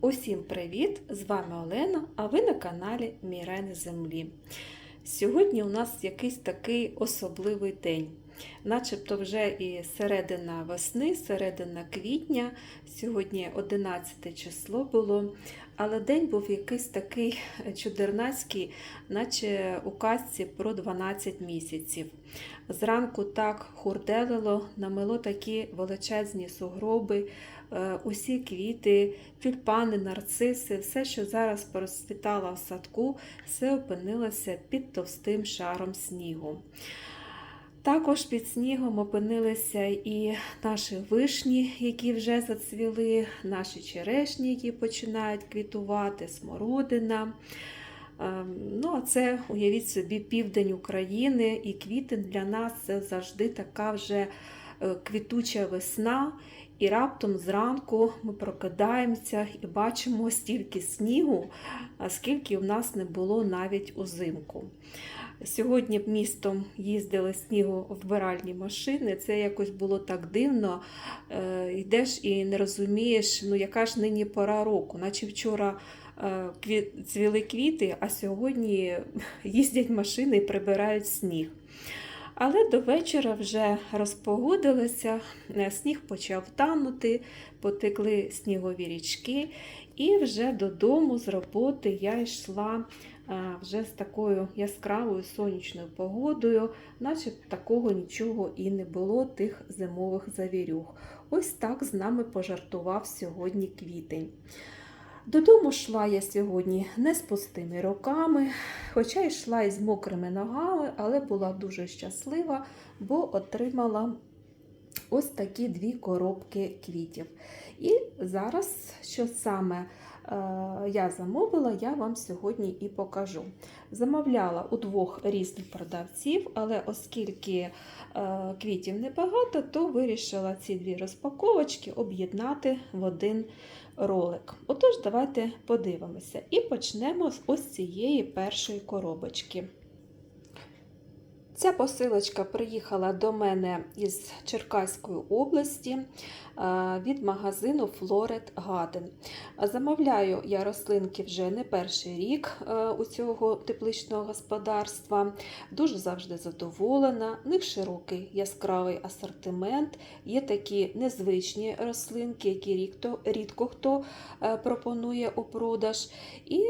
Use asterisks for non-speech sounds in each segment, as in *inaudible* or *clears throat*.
Усім привіт! З вами Олена, а ви на каналі Мірени Землі. Сьогодні у нас якийсь такий особливий день. Начебто вже і середина весни, середина квітня, сьогодні 11 число було, але день був якийсь такий чудернацький, наче у казці про 12 місяців. Зранку так хурделило, намело такі величезні сугроби, е, усі квіти, тюльпани, нарциси, все, що зараз порозцвітало в садку, все опинилося під товстим шаром снігу. Також під снігом опинилися і наші вишні, які вже зацвіли, наші черешні, які починають квітувати, смородина. Ем, Ну, а це, уявіть собі, південь України, і квітень для нас це завжди така вже е, квітуча весна. І раптом зранку ми прокидаємося і бачимо стільки снігу, скільки в нас не було навіть узимку. Сьогодні містом їздили сніговбиральні машини. Це якось було так дивно. Е, Йдеш і не розумієш, ну яка ж нині пора року, наче вчора е, цвіли квіти, а сьогодні *laughs* їздять машини і прибирають сніг. Але до вечора вже розпогодилося, е, сніг почав танути, потекли снігові річки, і вже додому з роботи я йшла вже з такою яскравою сонячною погодою, наче такого нічого і не було, тих зимових завірюх. Ось так з нами пожартував сьогодні квітень. Додому йшла я сьогодні не з пустими руками, хоча йшла із мокрими ногами, але була дуже щаслива, бо отримала ось такі дві коробки квітів. І зараз, що саме е, я замовила, я вам сьогодні і покажу. Замовляла у двох різних продавців, але оскільки е, квітів небагато, то вирішила ці дві розпаковочки об'єднати в один ролик. Отож, давайте подивимося. І почнемо з ось цієї першої коробочки. Ця посилочка приїхала до мене із Черкаської області від магазину Floret Garden. Замовляю я рослинки вже не перший рік е, у цього тепличного господарства. Дуже завжди задоволена. В них широкий яскравий асортимент. Є такі незвичні рослинки, які рідко, рідко хто е, пропонує у продаж. І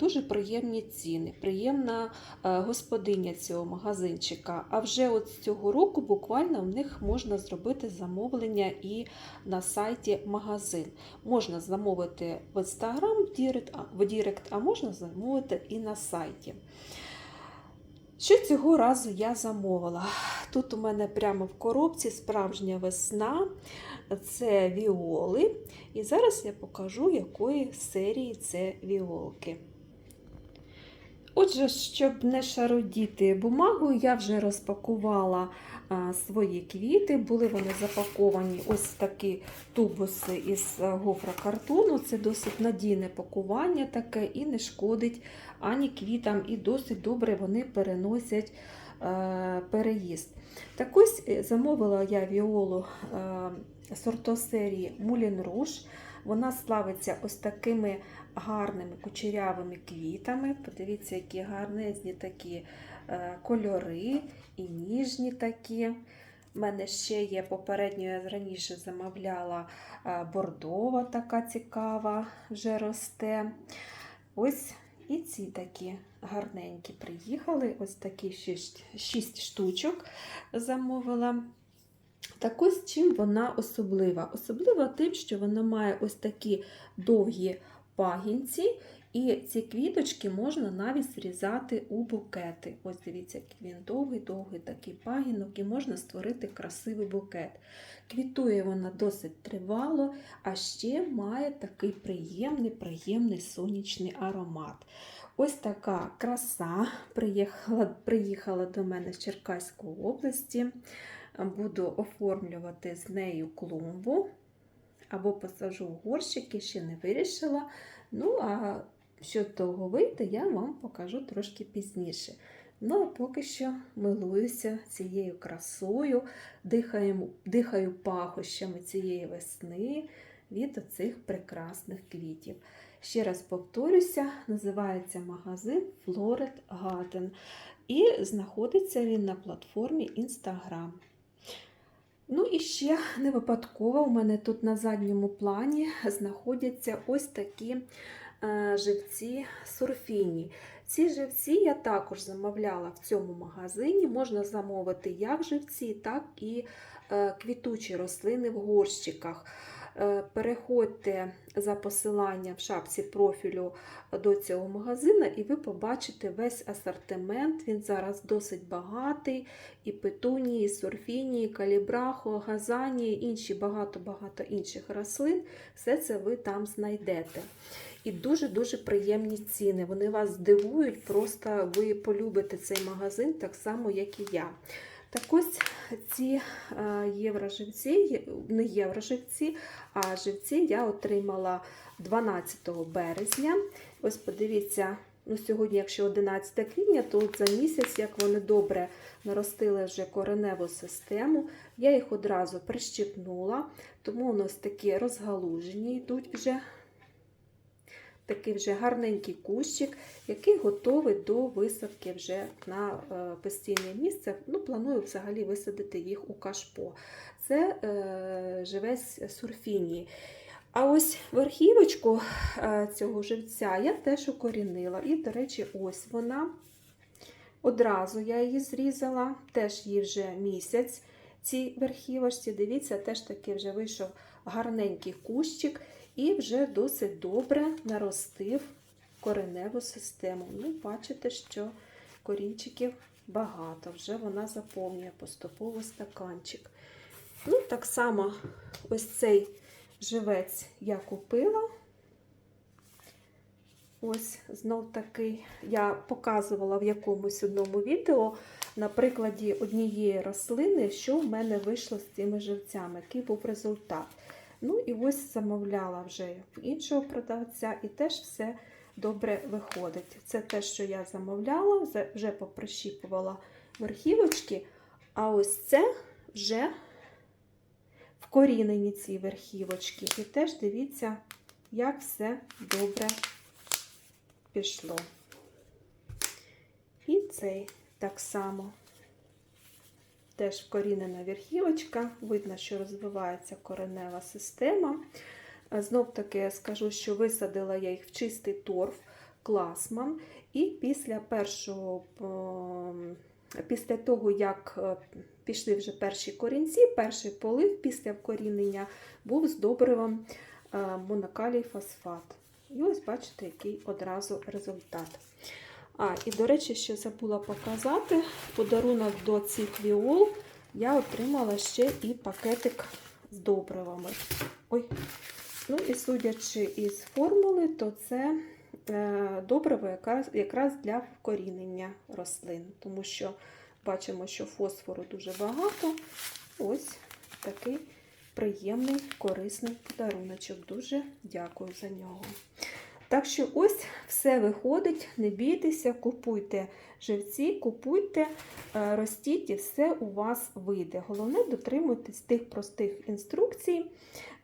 дуже приємні ціни. Приємна господиня цього магазинчика. А вже от з цього року буквально в них можна зробити замовлення і на сайті магазин. Можна замовити в Instagram в Дірект, а можна замовити і на сайті. Що цього разу я замовила? Тут у мене прямо в коробці справжня весна, це віоли. І зараз я покажу, якої серії це віолки. Отже, щоб не шародіти бумагою, я вже розпакувала свої квіти. Були вони запаковані ось в такі тубуси із гофрокартону. Це досить надійне пакування таке і не шкодить ані квітам, і досить добре вони переносять е, переїзд. Так ось е, замовила я віолу е, сортосерії Мулін Руш. Вона славиться ось такими гарними кучерявими квітами. Подивіться, які гарнезні такі е, кольори і ніжні такі. У мене ще є попередньо, я раніше замовляла е, бордова, така цікава, вже росте. Ось і ці такі гарненькі приїхали. Ось такі 6, 6 штучок замовила. Так ось чим вона особлива? Особлива тим, що вона має ось такі довгі пагінці, і ці квіточки можна навіть зрізати у букети. Ось дивіться, він довгий-довгий такий пагінок, і можна створити красивий букет. Квітує вона досить тривало, а ще має такий приємний, приємний сонячний аромат. Ось така краса приїхала, приїхала до мене з Черкаської області. Буду оформлювати з нею клумбу або посажу в горщики, ще не вирішила. Ну, а що того вийде, я вам покажу трошки пізніше. Ну, а поки що милуюся цією красою, дихаю, дихаю пахощами цієї весни, від оцих прекрасних квітів. Ще раз повторюся, називається магазин Floret Garden і знаходиться він на платформі Instagram. Ну і ще не випадково у мене тут на задньому плані знаходяться ось такі живці сурфіні. Ці живці я також замовляла в цьому магазині. Можна замовити як живці, так і е, квітучі рослини в горщиках. Е, Переходьте за посиланням в шапці профілю до цього магазину, і ви побачите весь асортимент. Він зараз досить багатий. І петунії, і сурфінії, і калібрахо, газанії, інші багато-багато інших рослин. Все це ви там знайдете. І дуже-дуже приємні ціни. Вони вас здивують, просто ви полюбите цей магазин так само, як і я. Так ось ці е, євроживці, не євроживці, а живці я отримала 12 березня. Ось подивіться, ну сьогодні, якщо 11 квітня, то за місяць, як вони добре наростили вже кореневу систему, я їх одразу прищипнула, тому вони ось такі розгалужені йдуть вже. Такий вже гарненький кущик, який готовий до висадки вже на е, постійне місце. Ну, Планую взагалі висадити їх у кашпо. Це е, живець сурфінії. А ось верхівочку е, цього живця я теж укорінила. І, до речі, ось вона. Одразу я її зрізала, теж їй вже місяць цій верхівочці. Дивіться, теж таки вже вийшов гарненький кущик і вже досить добре наростив кореневу систему. Ну, бачите, що корінчиків багато, вже вона заповнює поступово стаканчик. Ну, так само ось цей живець я купила. Ось знов таки я показувала в якомусь одному відео на прикладі однієї рослини, що в мене вийшло з цими живцями, який був результат. Ну і ось замовляла вже в іншого продавця, і теж все добре виходить. Це те, що я замовляла, вже- поприщіпувала верхівочки, а ось це вже вкорінені ці верхівочки. І теж дивіться, як все добре пішло. І цей так само. Теж вкорінена верхівочка, видно, що розвивається коренева система. Знов таки я скажу, що висадила я їх в чистий торф класман. І після першого, ем, після того, як е, пішли вже перші корінці, перший полив після вкорінення був з добривом е, монокалій фосфат. І ось бачите, який одразу результат. А, і, до речі, ще забула показати, подарунок до цих віол я отримала ще і пакетик з добривами. Ой. Ну і судячи із формули, то це е, добриво якраз, якраз для вкорінення рослин, тому що бачимо, що фосфору дуже багато. Ось такий приємний, корисний подаруночок. Дуже дякую за нього. Так що ось все виходить, не бійтеся, купуйте живці, купуйте, е, ростіть і все у вас вийде. Головне дотримуйтесь тих простих інструкцій,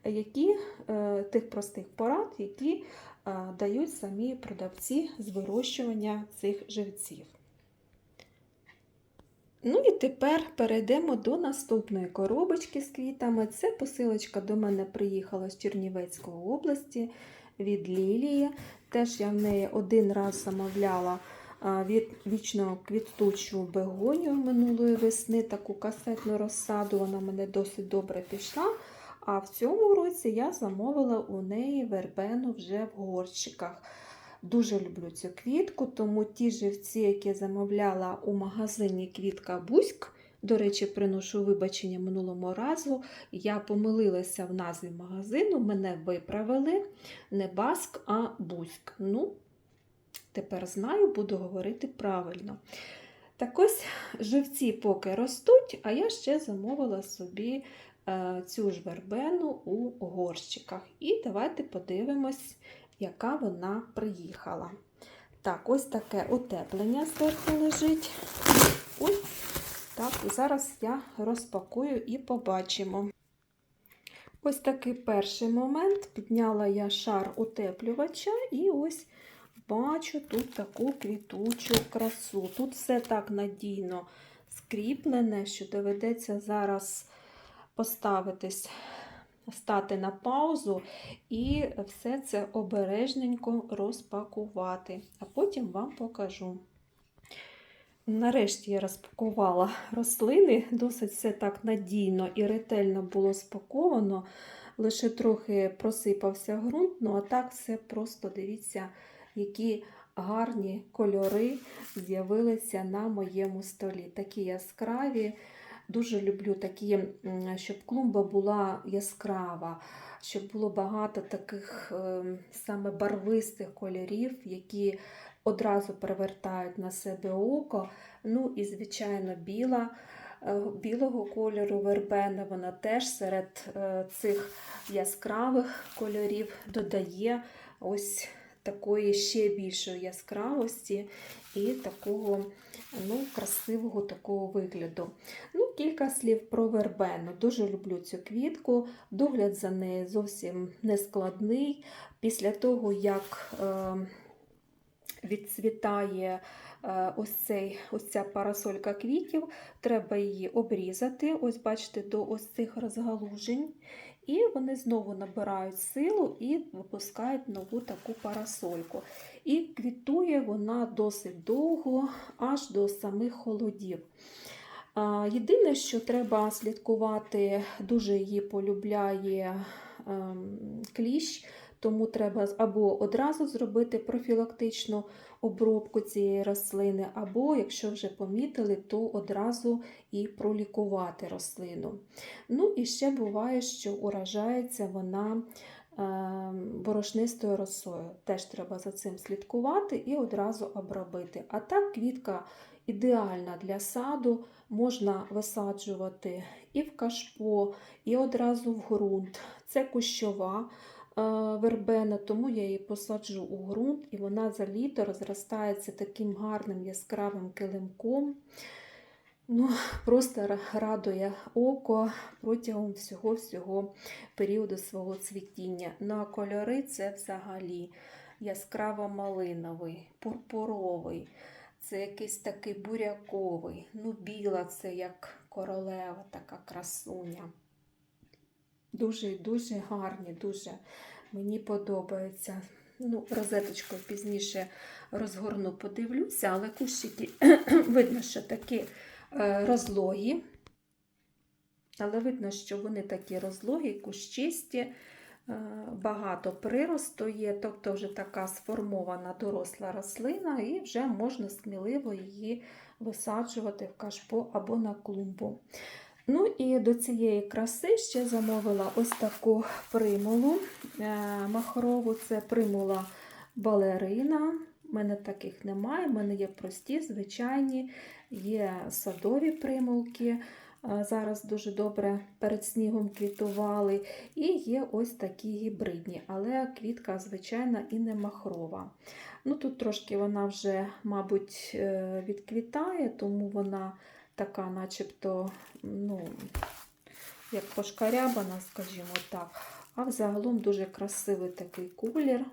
які, е, тих простих порад, які е, дають самі продавці з вирощування цих живців. Ну і тепер перейдемо до наступної коробочки з квітами. Це посилочка до мене приїхала з Чернівецької області від Лілії. Теж я в неї один раз замовляла від вічного квітучу бегонію минулої весни, таку касетну розсаду, вона мене досить добре пішла. А в цьому році я замовила у неї вербену вже в горщиках. Дуже люблю цю квітку, тому ті живці, які замовляла у магазині Квітка Бузьк, до речі, приношу вибачення минулому разу. Я помилилася в назві магазину, мене виправили не Баск, а Бузьк. Ну, тепер знаю, буду говорити правильно. Так ось живці поки ростуть, а я ще замовила собі е, цю ж вербену у горщиках. І давайте подивимось, яка вона приїхала. Так, ось таке утеплення зверху лежить. Ой, так, зараз я розпакую і побачимо. Ось такий перший момент. Підняла я шар утеплювача і ось бачу тут таку квітучу красу. Тут все так надійно скріплене, що доведеться зараз поставитись, стати на паузу і все це обережненько розпакувати, а потім вам покажу. Нарешті я розпакувала рослини, досить все так надійно і ретельно було спаковано. Лише трохи просипався ґрунт, ну а так все просто дивіться, які гарні кольори з'явилися на моєму столі. Такі яскраві. Дуже люблю такі, щоб клумба була яскрава, щоб було багато таких ем, саме барвистих кольорів, які одразу привертають на себе око. Ну і, звичайно, біла. е, Білого кольору вербена, вона теж серед е, цих яскравих кольорів додає ось такої ще більшої яскравості і такого ну, красивого такого вигляду. Ну, Кілька слів про вербену. Дуже люблю цю квітку. Догляд за нею зовсім не складний. Після того, як е, відцвітає е, ось, цей, ось ця парасолька квітів, треба її обрізати. Ось, бачите, до ось цих розгалужень. І вони знову набирають силу і випускають нову таку парасольку. І квітує вона досить довго, аж до самих холодів. Єдине, що треба слідкувати, дуже її полюбляє ем, кліщ, тому треба або одразу зробити профілактичну обробку цієї рослини, або, якщо вже помітили, то одразу і пролікувати рослину. Ну і ще буває, що уражається вона ем, борошнистою росою. Теж треба за цим слідкувати і одразу обробити. А так квітка ідеальна для саду, можна висаджувати і в кашпо, і одразу в ґрунт. Це кущова е, вербена, тому я її посаджу у ґрунт, і вона за літо розростається таким гарним яскравим килимком. Ну, *laughs* Просто радує око протягом всього-всього періоду свого цвітіння. Ну а кольори це взагалі яскраво-малиновий, пурпуровий, це якийсь такий буряковий, ну, біла це як королева, така красуня. Дуже дуже гарні, дуже мені подобається. Ну, розеточкою пізніше розгорну, подивлюся, але кущики *clears throat* видно, що такі е, розлогі. Але видно, що вони такі розлогі, кущисті, е, багато приросту є, тобто вже така сформована доросла рослина, і вже можна сміливо її висаджувати в кашпо або на клумбу. Ну і до цієї краси ще замовила ось таку примулу е, махрову. Це примула балерина. У мене таких немає, в мене є прості, звичайні, є садові примулки. е, Зараз дуже добре перед снігом квітували. І є ось такі гібридні, але квітка, звичайна, і не махрова. Ну, Тут трошки вона вже, мабуть, е, відквітає, тому вона така, начебто, ну, як пошкарябана, скажімо так. А взагалом дуже красивий такий колір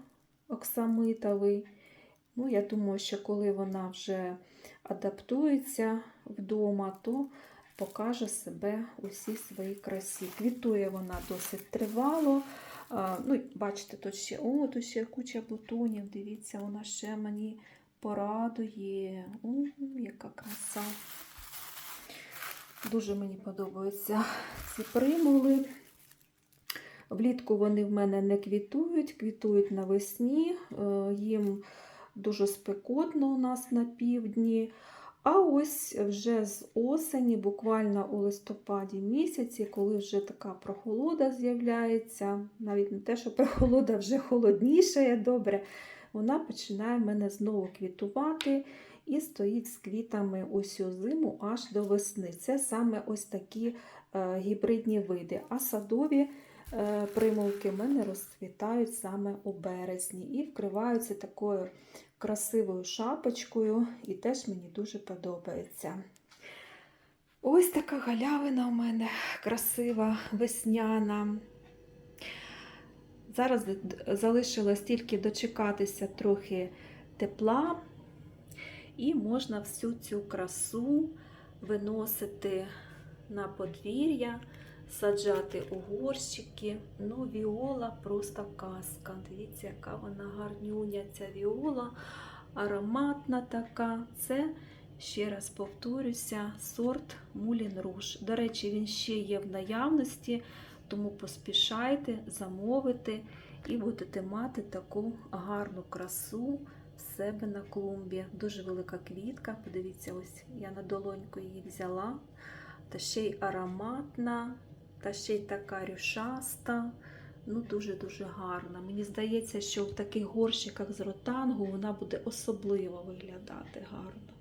оксамитовий. Ну, я думаю, що коли вона вже адаптується вдома, то покаже себе у всій своїй красі. Квітує вона досить тривало. А, ну, Бачите, тут ще о, тут ще куча бутонів. Дивіться, вона ще мені порадує. О, яка краса. Дуже мені подобаються ці примули. Влітку вони в мене не квітують, квітують навесні, е, їм дуже спекотно у нас на півдні. А ось вже з осені, буквально у листопаді місяці, коли вже така прохолода з'являється, навіть не те, що прохолода вже холоднішає добре, вона починає мене знову квітувати і стоїть з квітами усю зиму аж до весни. Це саме ось такі е, гібридні види. А садові е, примулки в мене розцвітають саме у березні і вкриваються такою красивою шапочкою, і теж мені дуже подобається. Ось така галявина у мене красива, весняна. Зараз залишилось тільки дочекатися трохи тепла, і можна всю цю красу виносити на подвір'я, саджати у горщики. Ну, віола просто казка. Дивіться, яка вона гарнюня, ця віола, ароматна така. Це, ще раз повторюся, сорт Мулін Руш. До речі, він ще є в наявності, тому поспішайте замовити і будете мати таку гарну красу в себе на клумбі. Дуже велика квітка. Подивіться, ось я на долоньку її взяла. Та ще й ароматна, та ще й така рюшаста. Ну, дуже-дуже гарна. Мені здається, що в таких горщиках з ротангу вона буде особливо виглядати гарно.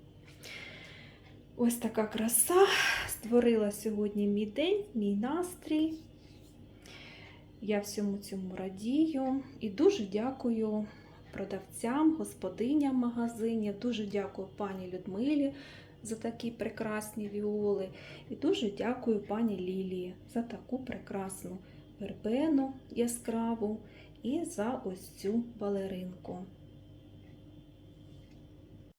Ось така краса створила сьогодні мій день, мій настрій. Я всьому цьому радію і дуже дякую продавцям, господиням магазинів. Дуже дякую пані Людмилі за такі прекрасні віоли. І дуже дякую пані Лілії за таку прекрасну вербену яскраву і за ось цю балеринку.